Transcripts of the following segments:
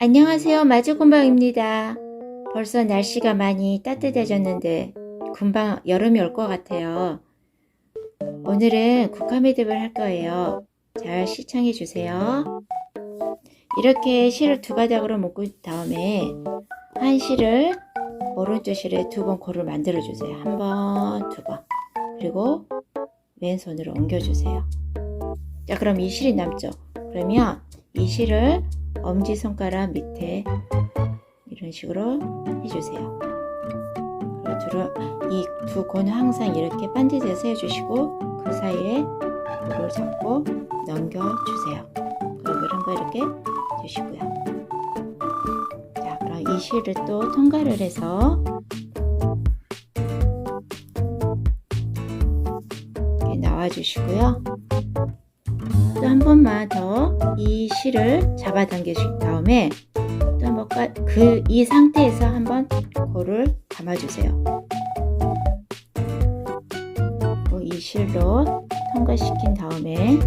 안녕하세요. 마주군방입니다. 벌써 날씨가 많이 따뜻해졌는데 금방 여름이 올 것 같아요. 오늘은 국화매듭을 할 거예요. 잘 시청해 주세요. 이렇게 실을 두 가닥으로 묶은 다음에 한 실을 오른쪽 실에 두 번 고를 만들어 주세요. 한 번, 두 번. 그리고 왼손으로 옮겨 주세요. 자, 그럼 이 실이 남죠. 그러면 이 실을 엄지손가락 밑에 이런 식으로 해주세요. 이두 고는 항상 이렇게 반듯해서 해주시고 그 사이에 물을 잡고 넘겨주세요. 그리고 이런 거 이렇게 주시고요. 자, 그럼 이 실을 또 통과를 해서 이렇게 나와주시고요. 또한 번만 더 이 실을 잡아당겨 준 다음에 또 뭔가 그이 상태에서 한번 고를 감아주세요. 이 실로 통과시킨 다음에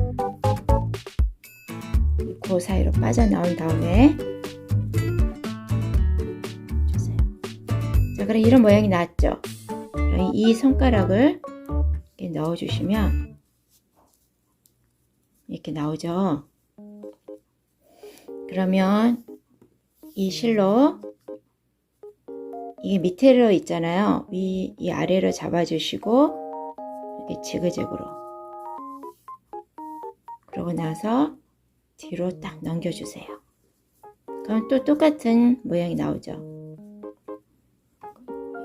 그 사이로 빠져나온 다음에 주세요. 자, 그럼 이런 모양이 나왔죠? 이 손가락을 넣어주시면 이렇게 나오죠. 그러면 이 실로 이게 밑에로 있잖아요. 위, 이 아래로 잡아주시고 이렇게 지그재그로 그러고 나서 뒤로 딱 넘겨주세요. 그럼 또 똑같은 모양이 나오죠.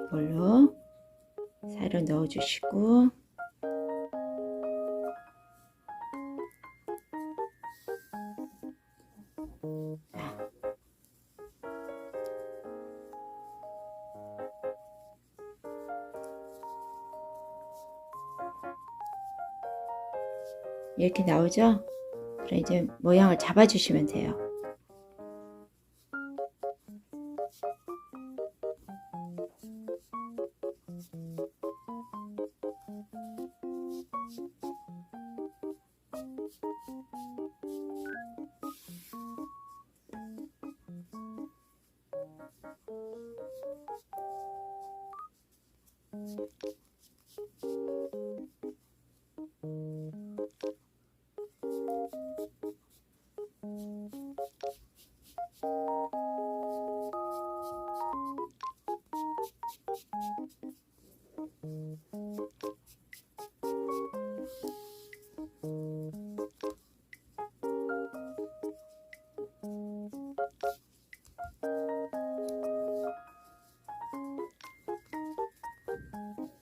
이걸로 사이로 넣어주시고 이렇게 나오죠? 그럼 이제 모양을 잡아주시면 돼요.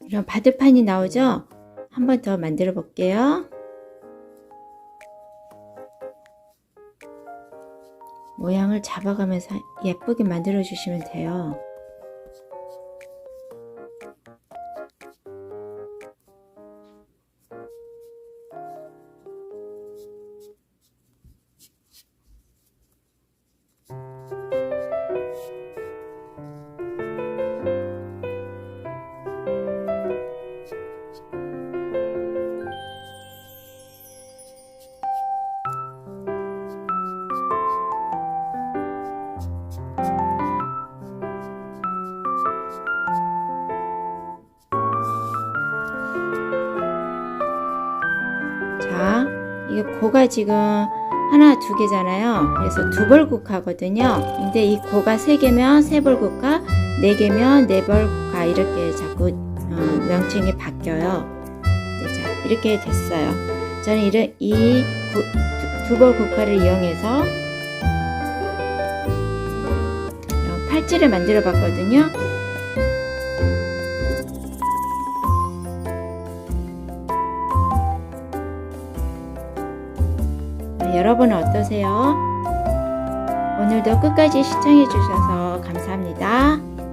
이런 바드판이 나오죠? 한 번 더 만들어 볼게요. 모양을 잡아가면서 예쁘게 만들어 주시면 돼요. 이게 고가 지금 하나, 두 개잖아요. 그래서 두 벌국화거든요. 근데 이 고가 세 개면 세 벌국화, 네 개면 네 벌국화 이렇게 자꾸 어, 명칭이 바뀌어요. 네, 자, 이렇게 됐어요. 저는 이런 이 두 벌국화를 이용해서 팔찌를 만들어 봤거든요. 여러분은 어떠세요? 오늘도 끝까지 시청해 주셔서 감사합니다.